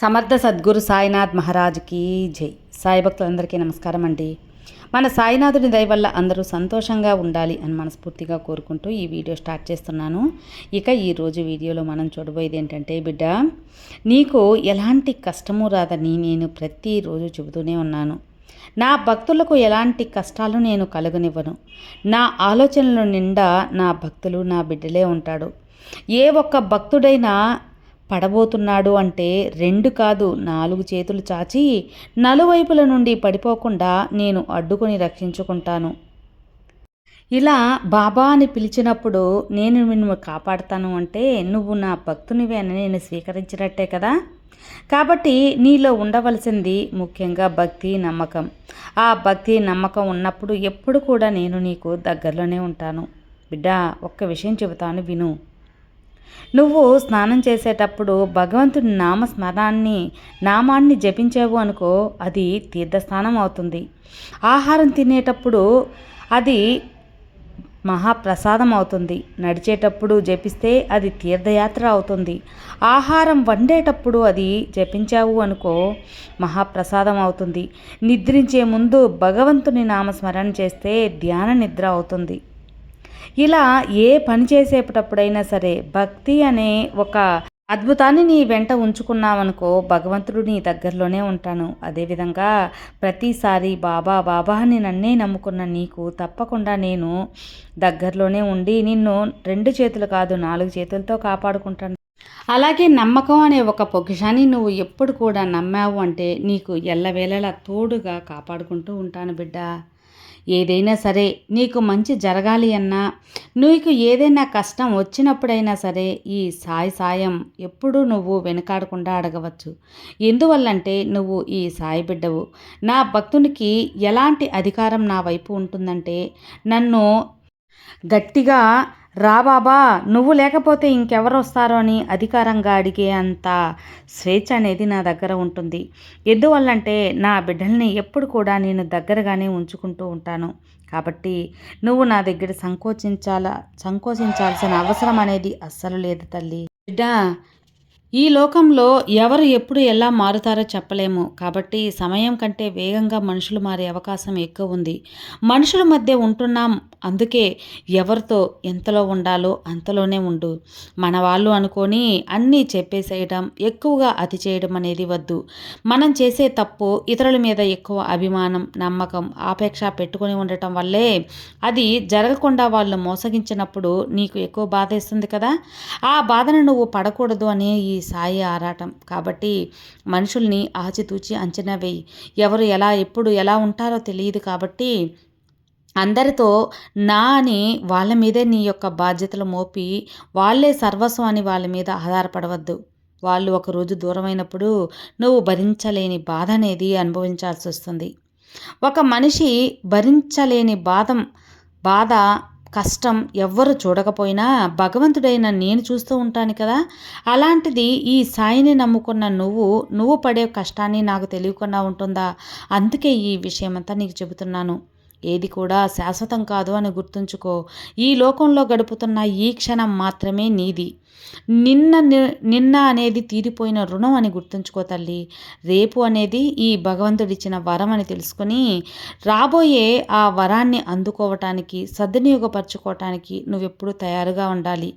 సమర్థ సద్గురు సాయినాథ్ మహారాజ్కి జై. సాయి భక్తులందరికీ నమస్కారం అండి. మన సాయినాథుని దయ వల్ల అందరూ సంతోషంగా ఉండాలి అని మనస్ఫూర్తిగా కోరుకుంటూ ఈ వీడియో స్టార్ట్ చేస్తున్నాను. ఇక ఈరోజు వీడియోలో మనం చూడబోయేది ఏంటంటే బిడ్డ నీకు ఎలాంటి కష్టము రాదని నేను ప్రతిరోజు చెబుతూనే ఉన్నాను. నా భక్తులకు ఎలాంటి కష్టాలు నేను కలుగనివ్వను. నా ఆలోచనల నిండా నా భక్తులు నా బిడ్డలే ఉంటాడు ఏ ఒక్క భక్తుడైనా పడబోతున్నాడు అంటే రెండు కాదు నాలుగు చేతులు చాచి నలువైపుల నుండి పడిపోకుండా నేను అడ్డుకొని రక్షించుకుంటాను. ఇలా బాబా అని పిలిచినప్పుడు నేను నిన్ను కాపాడుతాను అంటే నువ్వు నా భక్తునివే అని నేను స్వీకరించినట్టే కదా? కాబట్టి నీలో ఉండవలసింది ముఖ్యంగా భక్తి నమ్మకం. ఆ భక్తి నమ్మకం ఉన్నప్పుడు ఎప్పుడు కూడా నేను నీకు దగ్గరలోనే ఉంటాను. బిడ్డా ఒక్క విషయం చెబుతాను విను. నువ్వు స్నానం చేసేటప్పుడు భగవంతుని నామస్మరణాన్ని నామాన్ని జపించావు అనుకో అది తీర్థస్నానం అవుతుంది. ఆహారం తినేటప్పుడు అది మహాప్రసాదం అవుతుంది. నడిచేటప్పుడు జపిస్తే అది తీర్థయాత్ర అవుతుంది. ఆహారం వండేటప్పుడు అది జపించావు అనుకో మహాప్రసాదం అవుతుంది. నిద్రించే ముందు భగవంతుని నామస్మరణ చేస్తే ధ్యాన నిద్ర అవుతుంది. ఇలా ఏ పని చేసేటప్పుడైనా సరే భక్తి అనే ఒక అద్భుతాన్ని నీ వెంట ఉంచుకున్నావనుకో భగవంతుడు నీ దగ్గరలోనే ఉంటాను. అదేవిధంగా ప్రతిసారి బాబా బాబా అని నన్నే నమ్ముకున్న నీకు తప్పకుండా నేను దగ్గరలోనే ఉండి నిన్ను రెండు చేతులు కాదు నాలుగు చేతులతో కాపాడుకుంటాను. అలాగే నమ్మకం అనే ఒక పొగిషాన్ని నువ్వు ఎప్పుడు కూడా నమ్మావు అంటే నీకు ఎల్లవేళలా తోడుగా కాపాడుకుంటూ ఉంటాను బిడ్డ. ఏదైనా సరే నీకు మంచి జరగాలి అన్నా. నీకు ఏదైనా కష్టం వచ్చినప్పుడైనా సరే ఈ సాయి సాయం ఎప్పుడూ నువ్వు వెనకాడకుండా అడగవచ్చు. ఎందువల్లంటే నువ్వు ఈ సాయి బిడ్డవు. నా భక్తునికి ఎలాంటి అధికారం నా వైపు ఉంటుందంటే నన్ను గట్టిగా రా బాబా నువ్వు లేకపోతే ఇంకెవరు వస్తారో అని అధికారంగా అడిగే అంత స్వేచ్ఛ అనేది నా దగ్గర ఉంటుంది. ఎందువల్లంటే నా బిడ్డల్ని ఎప్పుడు కూడా నేను దగ్గరగానే ఉంచుకుంటూ ఉంటాను. కాబట్టి నువ్వు నా దగ్గర సంకోచించాల సంకోచించాల్సిన అవసరం అనేది అస్సలు లేదు తల్లి. బిడ్డ ఈ లోకంలో ఎవరు ఎప్పుడు ఎలా మారుతారో చెప్పలేము. కాబట్టి సమయం కంటే వేగంగా మనుషులు మారే అవకాశం ఎక్కువ ఉంది. మనుషుల మధ్య ఉంటున్నాం. అందుకే ఎవరితో ఎంతలో ఉండాలో అంతలోనే ఉండు. మన వాళ్ళు అనుకొని అన్నీ చెప్పేసేయడం ఎక్కువగా అతి చేయడం అనేది వద్దు. మనం చేసే తప్పు ఇతరుల మీద ఎక్కువ అభిమానం నమ్మకం ఆపేక్ష పెట్టుకొని ఉండటం వల్లే అది జరగకుండా వాళ్ళు మోసగించినప్పుడు నీకు ఎక్కువ బాధ ఇస్తుంది కదా? ఆ బాధను నువ్వు పడకూడదు అనే ఈ సాయి ఆరాటం. కాబట్టి మనుషుల్ని ఆచితూచి అంచనా వేయి. ఎవరు ఎలా ఎప్పుడు ఎలా ఉంటారో తెలియదు కాబట్టి అందరితో నా అని వాళ్ళ మీదే నీ యొక్క బాధ్యతలు మోపి వాళ్ళే సర్వస్వం అని వాళ్ళ మీద ఆధారపడవద్దు. వాళ్ళు ఒకరోజు దూరమైనప్పుడు నువ్వు భరించలేని బాధ అనేది అనుభవించాల్సి వస్తుంది. ఒక మనిషి భరించలేని బాధం బాధ కష్టం ఎవ్వరు చూడకపోయినా భగవంతుడైన నేను చూస్తూ ఉంటాను కదా. అలాంటిది ఈ సాయిని నమ్ముకున్న నువ్వు నువ్వు పడే కష్టాన్ని నాకు తెలియకుండా ఉంటుందా? అందుకే ఈ విషయమంతా నీకు చెబుతున్నాను. ఏది కూడా శాశ్వతం కాదు అని గుర్తుంచుకో. ఈ లోకంలో గడుపుతున్న ఈ క్షణం మాత్రమే నీది. నిన్న నిన్న అనేది తీరిపోయిన రుణం అని గుర్తుంచుకో తల్లి. రేపు అనేది ఈ భగవంతుడిచ్చిన వరం అని తెలుసుకొని రాబోయే ఆ వరాన్ని అందుకోవటానికి సద్వినియోగపరచుకోవటానికి నువ్వెప్పుడు తయారుగా ఉండాలి.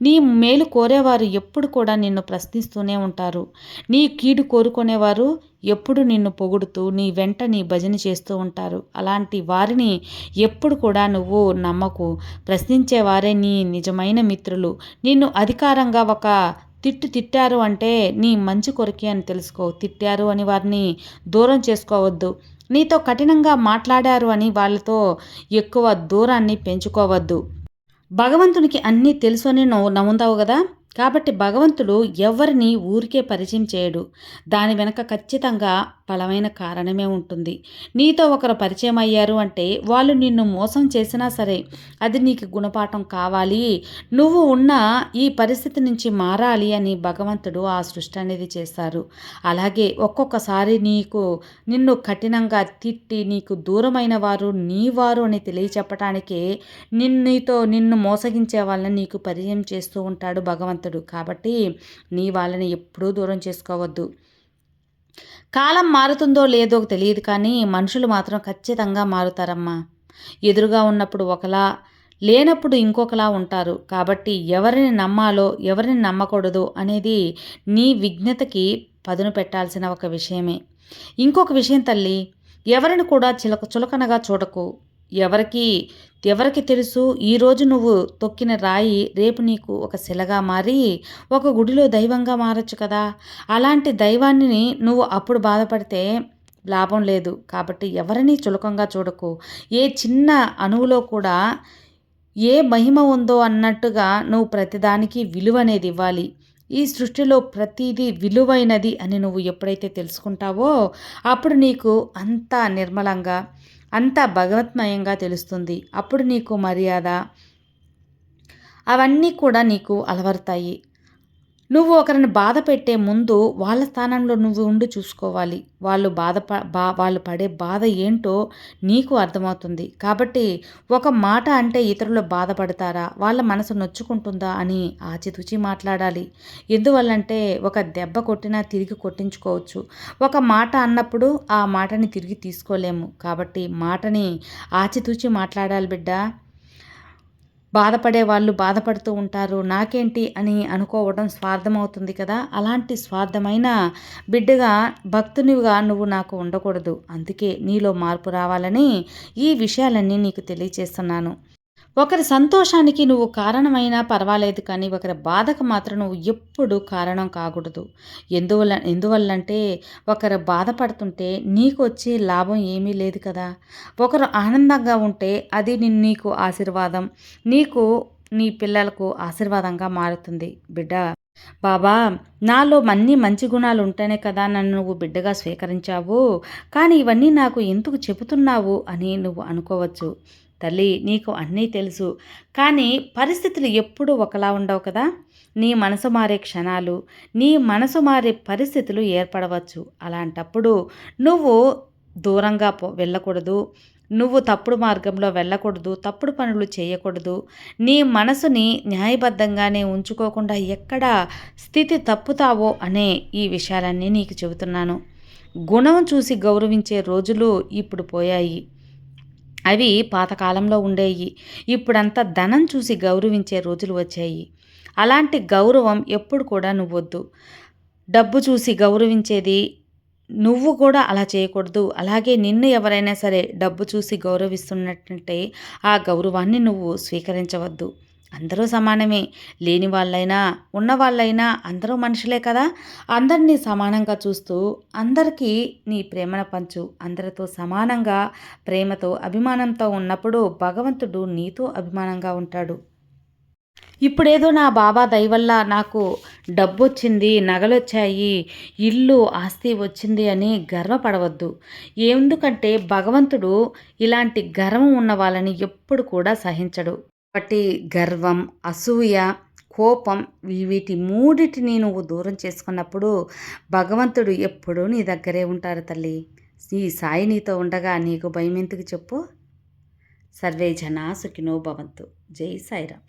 నీ మేలు కోరేవారు ఎప్పుడు కూడా నిన్ను ప్రశ్నిస్తూనే ఉంటారు. నీ కీడు కోరుకునేవారు ఎప్పుడు నిన్ను పొగుడుతూ నీ వెంట నీ భజన చేస్తూ ఉంటారు. అలాంటి వారిని ఎప్పుడు కూడా నువ్వు నమ్మకు. ప్రశ్నించేవారే నీ నిజమైన మిత్రులు. నిన్ను అధికారంగా ఒక తిట్టు తిట్టారు అంటే నీ మంచి కొరకే అని తెలుసుకో. తిట్టారు అని వారిని దూరం చేసుకోవద్దు. నీతో కఠినంగా మాట్లాడారు అని వాళ్ళతో ఎక్కువ దూరాన్ని పెంచుకోవద్దు. భగవంతునికి అన్నీ తెలుసు అని నువ్వు నమ్ముతావు కదా? కాబట్టి భగవంతుడు ఎవరిని ఊరికే పరిచయం చేయడు. దాని వెనక ఖచ్చితంగా బలమైన కారణమే ఉంటుంది. నీతో ఒకరు పరిచయం అయ్యారు అంటే వాళ్ళు నిన్ను మోసం చేసినా సరే అది నీకు గుణపాఠం కావాలి. నువ్వు ఉన్న ఈ పరిస్థితి నుంచి మారాలి అని భగవంతుడు ఆ సృష్టి అనేది చేస్తారు అలాగే ఒక్కొక్కసారి నీకు నిన్ను కఠినంగా తిట్టి నీకు దూరమైన వారు నీ వారు అని తెలియచెప్పటానికే నిన్నీతో నిన్ను మోసగించే వాళ్ళని నీకు పరిచయం చేస్తూ ఉంటాడు భగవంతుడు. కాబట్టి నీ వాళ్ళని ఎప్పుడూ దూరం చేసుకోవద్దు. కాలం మారుతుందో లేదో తెలియదు కానీ మనుషులు మాత్రం ఖచ్చితంగా మారుతారమ్మా. ఎదురుగా ఉన్నప్పుడు ఒకలా లేనప్పుడు ఇంకొకలా ఉంటారు. కాబట్టి ఎవరిని నమ్మాలో ఎవరిని నమ్మకూడదు అనేది నీ విజ్ఞతకి పదును పెట్టాల్సిన ఒక విషయమే. ఇంకొక విషయం తల్లి ఎవరిని కూడా చిలక చులకనగా చూడకు. ఎవరికి ఎవరికి తెలుసు? ఈరోజు నువ్వు తొక్కిన రాయి రేపు నీకు ఒక శిలగా మారి ఒక గుడిలో దైవంగా మారచ్చు కదా? అలాంటి దైవాన్ని నువ్వు అప్పుడు బాధపడితే లాభం లేదు. కాబట్టి ఎవరిని చులకంగా చూడకు. ఏ చిన్న అణువులో కూడా ఏ మహిమ ఉందో అన్నట్టుగా నువ్వు ప్రతిదానికి విలువ అనేది ఇవ్వాలి. ఈ సృష్టిలో ప్రతిదీ విలువైనది అని నువ్వు ఎప్పుడైతే తెలుసుకుంటావో అప్పుడు నీకు అంత నిర్మలంగా అంత భగవత్మయంగా తెలుస్తుంది. అప్పుడు నీకు మర్యాద. అవన్నీ కూడా నీకు అలవడతాయి నువ్వు ఒకరిని బాధ పెట్టే ముందు వాళ్ళ స్థానంలో నువ్వు ఉండి చూసుకోవాలి. వాళ్ళు బాధ బా వాళ్ళు పడే బాధ ఏంటో నీకు అర్థమవుతుంది. కాబట్టి ఒక మాట అంటే ఇతరులు బాధపడతారా? వాళ్ళ మనసు నొచ్చుకుంటుందా అని ఆచితూచి మాట్లాడాలి. ఎందువల్లంటే ఒక దెబ్బ కొట్టినా తిరిగి కొట్టించుకోవచ్చు. ఒక మాట అన్నప్పుడు ఆ మాటని తిరిగి తీసుకోలేము. కాబట్టి మాటని ఆచితూచి మాట్లాడాలి బిడ్డ. బాధపడే వాళ్ళు బాధపడుతూ ఉంటారు. నాకేంటి అని అనుకోవడం స్వార్థం అవుతుంది కదా? అలాంటి స్వార్థమైన బిడ్డగా భక్తునిగా నువ్వు నాకు ఉండకూడదు. అందుకే నీలో మార్పు రావాలని ఈ విషయాలన్నీ నీకు తెలియచేస్తున్నాను. ఒకరి సంతోషానికి నువ్వు కారణమైనా పర్వాలేదు కానీ ఒకరి బాధకు మాత్రం నువ్వు ఎప్పుడు కారణం కాకూడదు. ఎందువల్ల ఎందువల్లంటే ఒకరు బాధపడుతుంటే నీకు వచ్చే లాభం ఏమీ లేదు కదా. ఒకరు ఆనందంగా ఉంటే అది నీకు ఆశీర్వాదం నీకు నీ పిల్లలకు ఆశీర్వాదంగా మారుతుంది. బిడ్డ బాబా నాలో అన్ని మంచి గుణాలు ఉంటేనే కదా నన్ను నువ్వు బిడ్డగా స్వీకరించావు. కానీ ఇవన్నీ నాకు ఎందుకు చెబుతున్నావు అని నువ్వు అనుకోవచ్చు. తల్లి నీకు అన్నీ తెలుసు. కానీ పరిస్థితులు ఎప్పుడూ ఒకలా ఉండవు కదా? నీ మనసు మారే క్షణాలు నీ మనసు మారే పరిస్థితులు ఏర్పడవచ్చు. అలాంటప్పుడు నువ్వు దూరంగా పో వెళ్ళకూడదు. నువ్వు తప్పుడు మార్గంలో వెళ్ళకూడదు తప్పుడు పనులు చేయకూడదు. నీ మనసుని న్యాయబద్ధంగానే ఉంచుకోకుండా ఎక్కడ స్థితి తప్పుతావో అనే ఈ విషయాలన్నీ నీకు చెబుతున్నాను. గుణం చూసి గౌరవించే రోజులు ఇప్పుడు పోయాయి. అవి పాతకాలంలో ఉండేవి ఇప్పుడంతా ధనం చూసి గౌరవించే రోజులు వచ్చాయి. అలాంటి గౌరవం ఎప్పుడు కూడా నువ్వొద్దు. డబ్బు చూసి గౌరవించేది నువ్వు కూడా అలా చేయకూడదు. అలాగే నిన్ను ఎవరైనా సరే డబ్బు చూసి గౌరవిస్తున్నట్టుంటే ఆ గౌరవాన్ని నువ్వు స్వీకరించవద్దు. అందరూ సమానమే. లేని వాళ్ళైనా ఉన్నవాళ్ళైనా అందరూ మనుషులే కదా. అందరినీ సమానంగా చూస్తూ అందరికీ నీ ప్రేమను పంచు. అందరితో సమానంగా ప్రేమతో అభిమానంతో ఉన్నప్పుడు భగవంతుడు నీతో అభిమానంగా ఉంటాడు. ఇప్పుడేదో నా బాబా దయవల్ల నాకు డబ్బు వచ్చింది నగలొచ్చాయి ఇల్లు ఆస్తి వచ్చింది అని గర్వపడవద్దు. ఎందుకంటే భగవంతుడు ఇలాంటి గర్వం ఉన్న వాళ్ళని ఎప్పుడు కూడా సహించడు. కాబట్టి గర్వం అసూయ కోపం వీటి మూడిటిని నువ్వు దూరం చేసుకున్నప్పుడు భగవంతుడు ఎప్పుడూ నీ దగ్గరే ఉంటారు తల్లి. ఈ సాయి నీతో ఉండగా నీకు భయం ఎందుకు చెప్పు? సర్వే జనా సుఖినో భవంతు. జై సాయిరామ్.